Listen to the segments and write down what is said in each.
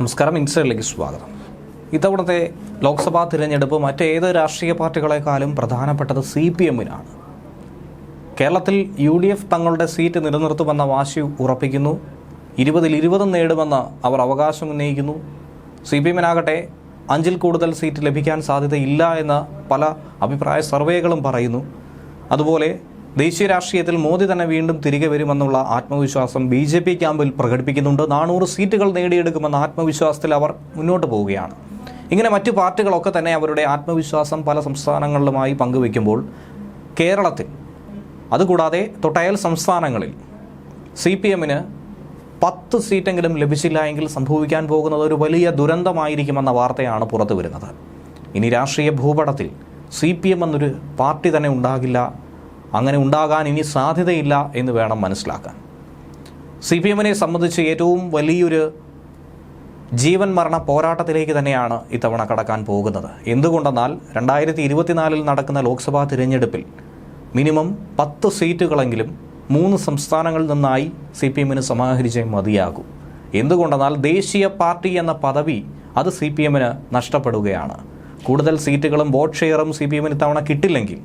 നമസ്കാരം ഇൻസൈഡിലേക്ക് സ്വാഗതം. ഇത്തവണത്തെ ലോക്സഭാ തിരഞ്ഞെടുപ്പ് മറ്റേത് രാഷ്ട്രീയ പാർട്ടികളെക്കാളും പ്രധാനപ്പെട്ടത് സി പി എമ്മിനാണ്. കേരളത്തിൽ യു ഡി എഫ് തങ്ങളുടെ സീറ്റ് നിലനിർത്തുമെന്ന വാശി ഉറപ്പിക്കുന്നു. ഇരുപതിൽ ഇരുപതും നേടുമെന്ന് അവർ അവകാശം ഉന്നയിക്കുന്നു. സി പി എമ്മിനാകട്ടെ അഞ്ചിൽ കൂടുതൽ സീറ്റ് ലഭിക്കാൻ സാധ്യതയില്ല എന്ന് പല അഭിപ്രായ സർവേകളും പറയുന്നു. അതുപോലെ ദേശീയ രാഷ്ട്രീയത്തിൽ മോദി തന്നെ വീണ്ടും തിരികെ വരുമെന്നുള്ള ആത്മവിശ്വാസം ബി ജെ പി ക്യാമ്പിൽ പ്രകടിപ്പിക്കുന്നുണ്ട്. നാനൂറ് സീറ്റുകൾ നേടിയെടുക്കുമെന്ന ആത്മവിശ്വാസത്തിൽ അവർ മുന്നോട്ട് പോവുകയാണ്. ഇങ്ങനെ മറ്റു പാർട്ടികളൊക്കെ തന്നെ അവരുടെ ആത്മവിശ്വാസം പല സംസ്ഥാനങ്ങളിലുമായി പങ്കുവെക്കുമ്പോൾ കേരളത്തിൽ അതുകൂടാതെ തൊട്ടയൽ സംസ്ഥാനങ്ങളിൽ സി പി എമ്മിന് പത്ത് സീറ്റെങ്കിലും ലഭിച്ചില്ല എങ്കിൽ സംഭവിക്കാൻ പോകുന്നത് ഒരു വലിയ ദുരന്തമായിരിക്കുമെന്ന വാർത്തയാണ് പുറത്തു വരുന്നത് ഇനി രാഷ്ട്രീയ ഭൂപടത്തിൽ സി പി എം എന്നൊരു പാർട്ടി തന്നെ ഉണ്ടാകില്ല അങ്ങനെ ഉണ്ടാകാൻ ഇനി സാധ്യതയില്ല എന്ന് വേണം മനസ്സിലാക്കാൻ. സി പി എമ്മിനെ സംബന്ധിച്ച് ഏറ്റവും വലിയൊരു ജീവൻ മരണ പോരാട്ടത്തിലേക്ക് തന്നെയാണ് ഇത്തവണ കടക്കാൻ പോകുന്നത്. എന്തുകൊണ്ടെന്നാൽ രണ്ടായിരത്തി ഇരുപത്തിനാലിൽ നടക്കുന്ന ലോക്സഭാ തിരഞ്ഞെടുപ്പിൽ മിനിമം പത്ത് സീറ്റുകളെങ്കിലും മൂന്ന് സംസ്ഥാനങ്ങളിൽ നിന്നായി സി പി എമ്മിന് സമാഹരിച്ചേ മതിയാകൂ. എന്തുകൊണ്ടെന്നാൽ ദേശീയ പാർട്ടി എന്ന പദവി അത് സി പി എമ്മിന് നഷ്ടപ്പെടുകയാണ്. കൂടുതൽ സീറ്റുകളും വോട്ട് ഷെയറും സി പി എമ്മിന് ഇത്തവണ കിട്ടില്ലെങ്കിൽ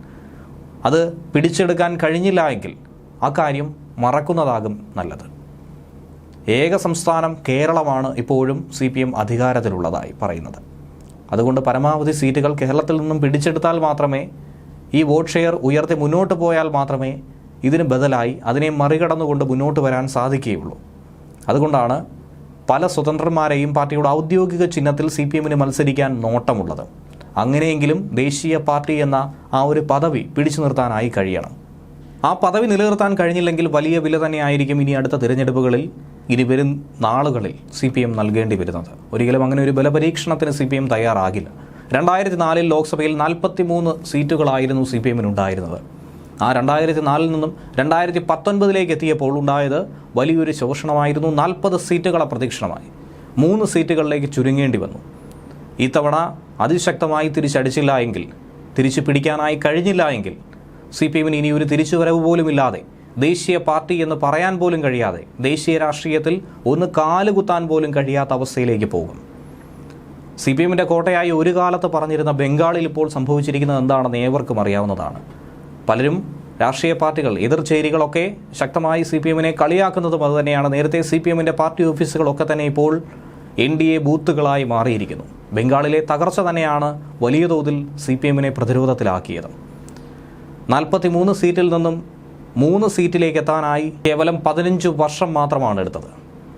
അത് പിടിച്ചെടുക്കാൻ കഴിഞ്ഞില്ല എങ്കിൽ ആ കാര്യം മറക്കുന്നതാകും നല്ലത്. ഏക സംസ്ഥാനം കേരളമാണ് ഇപ്പോഴും സി പി എം അധികാരത്തിലുള്ളതായി പറയുന്നത്. അതുകൊണ്ട് പരമാവധി സീറ്റുകൾ കേരളത്തിൽ നിന്നും പിടിച്ചെടുത്താൽ മാത്രമേ ഈ വോട്ട് ഷെയർ ഉയർത്തി മുന്നോട്ട് പോയാൽ മാത്രമേ ഇതിന് ബദലായി അതിനെ മറികടന്നുകൊണ്ട് മുന്നോട്ട് വരാൻ സാധിക്കുകയുള്ളൂ. അതുകൊണ്ടാണ് പല സ്വതന്ത്രന്മാരെയും പാർട്ടിയുടെ ഔദ്യോഗിക ചിഹ്നത്തിൽ സി പി എമ്മിന് മത്സരിക്കാൻ നോട്ടമുള്ളത്. അങ്ങനെയെങ്കിലും ദേശീയ പാർട്ടി എന്ന ആ ഒരു പദവി പിടിച്ചു നിർത്താനായി കഴിയണം. ആ പദവി നിലനിർത്താൻ കഴിഞ്ഞില്ലെങ്കിൽ വലിയ വില തന്നെയായിരിക്കും ഇനി അടുത്ത തിരഞ്ഞെടുപ്പുകളിൽ ഇനി വരും നാളുകളിൽ സി പി എം നൽകേണ്ടി വരുന്നത്. ഒരിക്കലും അങ്ങനെ ഒരു ബലപരീക്ഷണത്തിന് സി പി എം തയ്യാറാകില്ല. രണ്ടായിരത്തി നാലിൽ ലോക്സഭയിൽ നാൽപ്പത്തി മൂന്ന് സീറ്റുകളായിരുന്നു സി പി എമ്മിനുണ്ടായിരുന്നത് ആ രണ്ടായിരത്തി നാലിൽ നിന്നും രണ്ടായിരത്തി പത്തൊൻപതിലേക്ക് എത്തിയപ്പോൾ ഉണ്ടായത് വലിയൊരു ശോഷണമായിരുന്നു നാൽപ്പത് സീറ്റുകൾ അപ്രതീക്ഷിതമായി മൂന്ന് സീറ്റുകളിലേക്ക് ചുരുങ്ങേണ്ടി വന്നു. ഇത്തവണ അതിശക്തമായി തിരിച്ചടിച്ചില്ല എങ്കിൽ തിരിച്ചു പിടിക്കാനായി കഴിഞ്ഞില്ല എങ്കിൽ സി പി എമ്മിന് ഇനി ഒരു തിരിച്ചുവരവ് പോലുമില്ലാതെ ദേശീയ പാർട്ടി എന്ന് പറയാൻ പോലും കഴിയാതെ ദേശീയ രാഷ്ട്രീയത്തിൽ ഒന്ന് കാലുകുത്താൻ പോലും കഴിയാത്ത അവസ്ഥയിലേക്ക് പോകും. സി പി എമ്മിന്റെ കോട്ടയായി ഒരു കാലത്ത് പറഞ്ഞിരുന്ന ബംഗാളിൽ ഇപ്പോൾ സംഭവിച്ചിരിക്കുന്നത് എന്താണെന്ന് ഏവർക്കും അറിയാവുന്നതാണ്. പലരും രാഷ്ട്രീയ പാർട്ടികൾ എതിർചേരികളൊക്കെ ശക്തമായി സി പി എമ്മിനെ കളിയാക്കുന്നതും അതുതന്നെയാണ്. നേരത്തെ സി പി എമ്മിന്റെ പാർട്ടി ഓഫീസുകളൊക്കെ തന്നെ ഇപ്പോൾ എൻ ഡി എ ബൂത്തുകളായി മാറിയിരിക്കുന്നു. ബംഗാളിലെ തകർച്ച തന്നെയാണ് വലിയ തോതിൽ സി പി എമ്മിനെ പ്രതിരോധത്തിലാക്കിയത്. നാൽപ്പത്തി മൂന്ന് സീറ്റിൽ നിന്നും മൂന്ന് സീറ്റിലേക്ക് എത്താനായി കേവലം പതിനഞ്ച് വർഷം മാത്രമാണ് എടുത്തത്.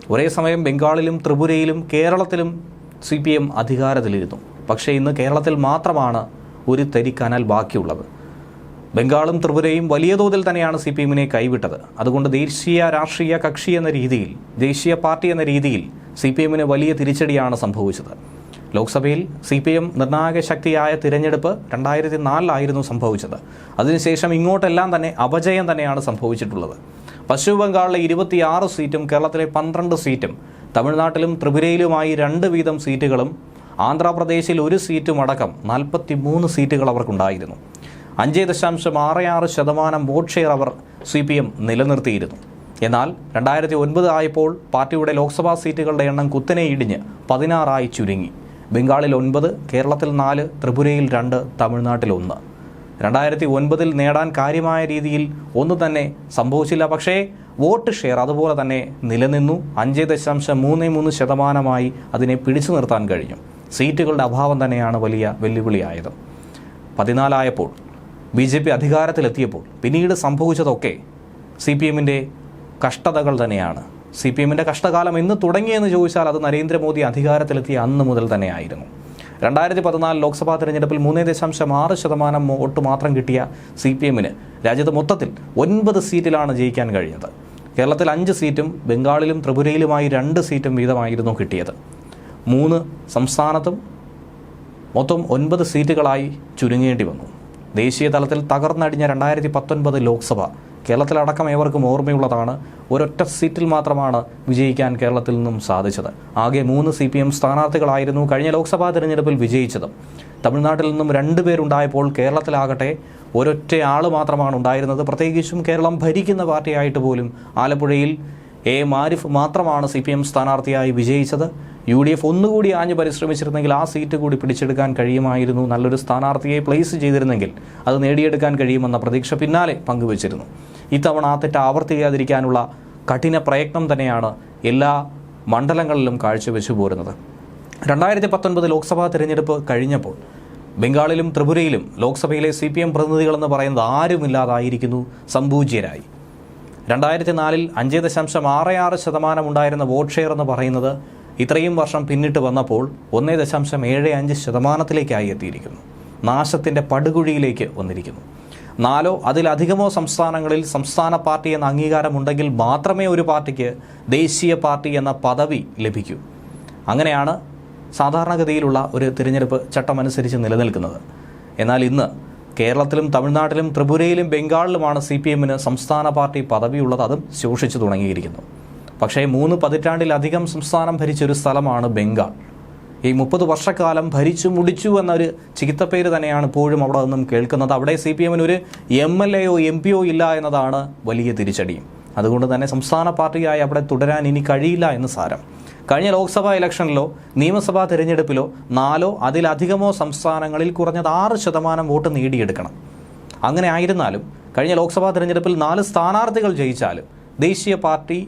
ഒരേ സമയം ബംഗാളിലും ത്രിപുരയിലും കേരളത്തിലും സി പി എം അധികാരത്തിലിരുന്നു. പക്ഷേ ഇന്ന് കേരളത്തിൽ മാത്രമാണ് ഒരു തരി ബാക്കിയുള്ളത്. ബംഗാളും ത്രിപുരയും വലിയ തോതിൽ തന്നെയാണ് സി പി എമ്മിനെ കൈവിട്ടത്. അതുകൊണ്ട് ദേശീയ രാഷ്ട്രീയ കക്ഷി എന്ന രീതിയിൽ ദേശീയ പാർട്ടി എന്ന രീതിയിൽ സി പി എമ്മിന് വലിയ തിരിച്ചടിയാണ് സംഭവിച്ചത്. ലോക്സഭയിൽ സി പി എം നിർണായക ശക്തിയായ തിരഞ്ഞെടുപ്പ് രണ്ടായിരത്തി നാലിലായിരുന്നു സംഭവിച്ചത്. അതിനുശേഷം ഇങ്ങോട്ടെല്ലാം തന്നെ അപജയം തന്നെയാണ് സംഭവിച്ചിട്ടുള്ളത്. പശ്ചിമ ബംഗാളിലെ ഇരുപത്തിയാറ് സീറ്റും കേരളത്തിലെ പന്ത്രണ്ട് സീറ്റും തമിഴ്നാട്ടിലും ത്രിപുരയിലുമായി രണ്ട് വീതം സീറ്റുകളും ആന്ധ്രാപ്രദേശിൽ ഒരു സീറ്റും അടക്കം നാൽപ്പത്തി മൂന്ന് സീറ്റുകൾ അവർക്കുണ്ടായിരുന്നു. അഞ്ച് ദശാംശം ആറ് ആറ് ശതമാനം വോട്ട് ഷെയർ അവർ സി പി എം നിലനിർത്തിയിരുന്നു. എന്നാൽ രണ്ടായിരത്തി ഒൻപത് ആയപ്പോൾ പാർട്ടിയുടെ ലോക്സഭാ സീറ്റുകളുടെ എണ്ണം കുത്തനെ ഇടിഞ്ഞ് പതിനാറായി ചുരുങ്ങി. ബംഗാളിൽ ഒൻപത് കേരളത്തിൽ നാല് ത്രിപുരയിൽ രണ്ട് തമിഴ്നാട്ടിൽ ഒന്ന്. രണ്ടായിരത്തി ഒൻപതിൽ നേടാൻ കാര്യമായ രീതിയിൽ ഒന്നും തന്നെ സംഭവിച്ചില്ല. പക്ഷേ വോട്ട് ഷെയർ അതുപോലെ തന്നെ നിലനിന്നു. അഞ്ച് ദശാംശം മൂന്ന് മൂന്ന് ശതമാനമായി അതിനെ പിടിച്ചു നിർത്താൻ കഴിഞ്ഞു. സീറ്റുകളുടെ അഭാവം തന്നെയാണ് വലിയ വെല്ലുവിളിയായത്. പതിനാലായപ്പോൾ ബി ജെ പി അധികാരത്തിലെത്തിയപ്പോൾ പിന്നീട് സംഭവിച്ചതൊക്കെ സി പി എമ്മിന്റെ കഷ്ടതകൾ തന്നെയാണ്. സി പി എമ്മിന്റെ കഷ്ടകാലം എന്ന് തുടങ്ങിയെന്ന് ചോദിച്ചാൽ അത് നരേന്ദ്രമോദി അധികാരത്തിലെത്തിയ അന്ന് മുതൽ തന്നെയായിരുന്നു. രണ്ടായിരത്തി പതിനാല് ലോക്സഭാ തെരഞ്ഞെടുപ്പിൽ മൂന്ന് ദശാംശം ആറ് ശതമാനം വോട്ട് മാത്രം കിട്ടിയ സി പി എമ്മിന് രാജ്യത്ത് മൊത്തത്തിൽ ഒൻപത് സീറ്റിലാണ് ജയിക്കാൻ കഴിഞ്ഞത്. കേരളത്തിൽ അഞ്ച് സീറ്റും ബംഗാളിലും ത്രിപുരയിലുമായി രണ്ട് സീറ്റും വീതമായിരുന്നു കിട്ടിയത്. മൂന്ന് സംസ്ഥാനത്തും മൊത്തം ഒൻപത് സീറ്റുകളായി ചുരുങ്ങേണ്ടി വന്നു. ദേശീയ തലത്തിൽ തകർന്നടിഞ്ഞ രണ്ടായിരത്തി പത്തൊൻപത് ലോക്സഭ കേരളത്തിലടക്കം ഏവർക്കും ഓർമ്മയുള്ളതാണ്. ഒരൊറ്റ സീറ്റിൽ മാത്രമാണ് വിജയിക്കാൻ കേരളത്തിൽ നിന്നും സാധിച്ചത്. ആകെ മൂന്ന് സി പി എം സ്ഥാനാർത്ഥികളായിരുന്നു കഴിഞ്ഞ ലോക്സഭാ തിരഞ്ഞെടുപ്പിൽ വിജയിച്ചത്. തമിഴ്നാട്ടിൽ നിന്നും രണ്ടുപേരുണ്ടായപ്പോൾ കേരളത്തിലാകട്ടെ ഒരൊറ്റ ആൾ മാത്രമാണ് ഉണ്ടായിരുന്നത്. പ്രത്യേകിച്ചും കേരളം ഭരിക്കുന്ന പാർട്ടിയായിട്ട് പോലും ആലപ്പുഴയിൽ എ മാരിഫ് മാത്രമാണ് സി പി എം സ്ഥാനാർത്ഥിയായി വിജയിച്ചത്. യു ഡി എഫ് ഒന്നുകൂടി ആഞ്ഞു പരിശ്രമിച്ചിരുന്നെങ്കിൽ ആ സീറ്റ് കൂടി പിടിച്ചെടുക്കാൻ കഴിയുമായിരുന്നു. നല്ലൊരു സ്ഥാനാർത്ഥിയെ പ്ലേസ് ചെയ്തിരുന്നെങ്കിൽ അത് നേടിയെടുക്കാൻ കഴിയുമെന്ന പ്രതീക്ഷ പിന്നാലെ പങ്കുവച്ചിരുന്നു. ഇത്തവണ ആ തെറ്റ് ആവർത്തിക്കാതിരിക്കാനുള്ള കഠിന പ്രയത്നം തന്നെയാണ് എല്ലാ മണ്ഡലങ്ങളിലും കാഴ്ചവെച്ചു പോരുന്നത്. രണ്ടായിരത്തി പത്തൊൻപത് ലോക്സഭാ തിരഞ്ഞെടുപ്പ് കഴിഞ്ഞപ്പോൾ ബംഗാളിലും ത്രിപുരയിലും ലോക്സഭയിലെ സി പി എം പ്രതിനിധികളെന്ന് പറയുന്നത് ആരുമില്ലാതായിരിക്കുന്നു സംപൂജ്യരായി രണ്ടായിരത്തി നാലിൽ അഞ്ച് ദശാംശം ആറ് ആറ് ശതമാനം ഉണ്ടായിരുന്ന വോട്ട് ഷെയർ എന്ന് പറയുന്നത് ഇത്രയും വർഷം പിന്നിട്ട് വന്നപ്പോൾ ഒന്നേ ദശാംശം ഏഴ് അഞ്ച് ശതമാനത്തിലേക്കായി എത്തിയിരിക്കുന്നു. നാശത്തിന്റെ പടുകുഴിയിലേക്ക് വന്നിരിക്കുന്നു. നാലോ അതിലധികമോ സംസ്ഥാനങ്ങളിൽ സംസ്ഥാന പാർട്ടി എന്ന അംഗീകാരമുണ്ടെങ്കിൽ മാത്രമേ ഒരു പാർട്ടിക്ക് ദേശീയ പാർട്ടി എന്ന പദവി ലഭിക്കൂ. അങ്ങനെയാണ് സാധാരണഗതിയിലുള്ള ഒരു തിരഞ്ഞെടുപ്പ് ചട്ടമനുസരിച്ച് നിലനിൽക്കുന്നത്. എന്നാൽ ഇന്ന് കേരളത്തിലും തമിഴ്നാട്ടിലും ത്രിപുരയിലും ബംഗാളിലുമാണ് സി പി എമ്മിന് സംസ്ഥാന പാർട്ടി പദവിയുള്ളത്. അതും ശോഷിച്ചു തുടങ്ങിയിരിക്കുന്നു. പക്ഷേ മൂന്ന് പതിറ്റാണ്ടിലധികം സംസ്ഥാനം ഭരിച്ചൊരു സ്ഥലമാണ് ബംഗാൾ. ഈ മുപ്പത് വർഷക്കാലം ഭരിച്ചു മുടിച്ചു എന്നൊരു ചികിത്സപ്പേര് തന്നെയാണ് ഇപ്പോഴും അവിടെ നിന്നും കേൾക്കുന്നത്. അവിടെ സി പി എമ്മിന് ഒരു എം എൽ എയോ എം പിയോ ഇല്ല എന്നതാണ് വലിയ തിരിച്ചടി. അതുകൊണ്ട് തന്നെ സംസ്ഥാന പാർട്ടിയായി അവിടെ തുടരാൻ ഇനി കഴിയില്ല എന്ന് സാരം. കഴിഞ്ഞ ലോക്സഭാ ഇലക്ഷനിലോ നിയമസഭാ തിരഞ്ഞെടുപ്പിലോ നാലോ അതിലധികമോ സംസ്ഥാനങ്ങളിൽ കുറഞ്ഞത് ആറ് ശതമാനം വോട്ട് നേടിയെടുക്കണം. അങ്ങനെ ആയിരുന്നാലും കഴിഞ്ഞ ലോക്സഭാ തിരഞ്ഞെടുപ്പിൽ നാല് സ്ഥാനാർത്ഥികൾ ജയിച്ചാലും ദേശീയ പാർട്ടി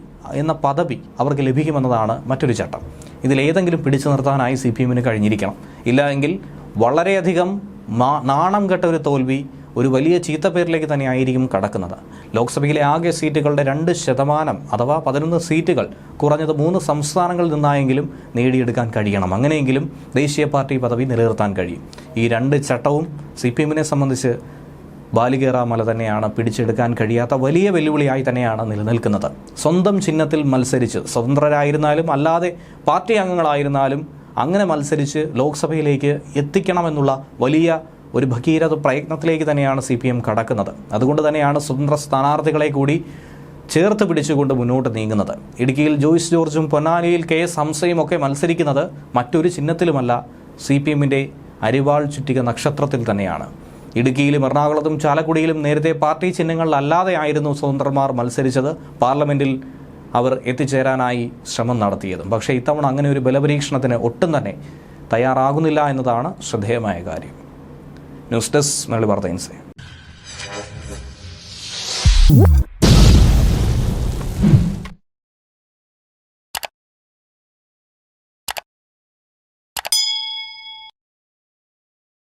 എന്ന പദവി അവർക്ക് ലഭിക്കുമെന്നതാണ് മറ്റൊരു ചട്ടം. ഇതിലേതെങ്കിലും പിടിച്ചു നിർത്താനായി സി പി എമ്മിന് കഴിഞ്ഞിരിക്കണം. ഇല്ല എങ്കിൽ വളരെയധികം നാണം കെട്ട ഒരു തോൽവി ഒരു വലിയ ചീത്തപ്പേരിലേക്ക് തന്നെ ആയിരിക്കും കടക്കുന്നത്. ലോക്സഭയിലെ ആകെ സീറ്റുകളുടെ രണ്ട് ശതമാനം അഥവാ പതിനൊന്ന് സീറ്റുകൾ കുറഞ്ഞത് മൂന്ന് സംസ്ഥാനങ്ങളിൽ നിന്നായെങ്കിലും നേടിയെടുക്കാൻ കഴിയണം. അങ്ങനെയെങ്കിലും ദേശീയ പാർട്ടി പദവി നിലനിർത്താൻ കഴിയും. ഈ രണ്ട് ചട്ടവും സി പി എമ്മിനെ സംബന്ധിച്ച് ബാലികേറ മല തന്നെയാണ് പിടിച്ചെടുക്കാൻ കഴിയാത്ത വലിയ വെല്ലുവിളിയായി തന്നെയാണ് നിലനിൽക്കുന്നത്. സ്വന്തം ചിഹ്നത്തിൽ മത്സരിച്ച് സ്വതന്ത്രരായിരുന്നാലും അല്ലാതെ പാർട്ടി അംഗങ്ങളായിരുന്നാലും അങ്ങനെ മത്സരിച്ച് ലോക്സഭയിലേക്ക് എത്തിക്കണമെന്നുള്ള വലിയ ഒരു ഭഗീരഥ പ്രയത്നത്തിലേക്ക് തന്നെയാണ് സി പി എം കടക്കുന്നത്. അതുകൊണ്ട് തന്നെയാണ് സ്വതന്ത്ര സ്ഥാനാർത്ഥികളെ കൂടി ചേർത്ത് പിടിച്ചുകൊണ്ട് മുന്നോട്ട് നീങ്ങുന്നത്. ഇടുക്കിയിൽ ജോയിസ് ജോർജും പൊന്നാനിയിൽ കെ എസ് ഹംസയും ഒക്കെ മത്സരിക്കുന്നത് മറ്റൊരു ചിഹ്നത്തിലുമല്ല സി പി എമ്മിന്റെ അരിവാൾ ചുറ്റിക നക്ഷത്രത്തിൽ തന്നെയാണ്. ഇടുക്കിയിലും എറണാകുളത്തും ചാലക്കുടിയിലും നേരത്തെ പാർട്ടി ചിഹ്നങ്ങളിലല്ലാതെ ആയിരുന്നു സ്വതന്ത്രന്മാർ മത്സരിച്ചത്. പാർലമെന്റിൽ അവർ എത്തിച്ചേരാനായി ശ്രമം നടത്തിയതും. പക്ഷേ ഇത്തവണ അങ്ങനെ ഒരു ബലപരീക്ഷണത്തിന് ഒട്ടും തന്നെ തയ്യാറാകുന്നില്ല എന്നതാണ് ശ്രദ്ധേയമായ കാര്യം. ന്യൂസ് ഡെസ്ക് മലയാളി വാർത്ത ഇൻസൈ.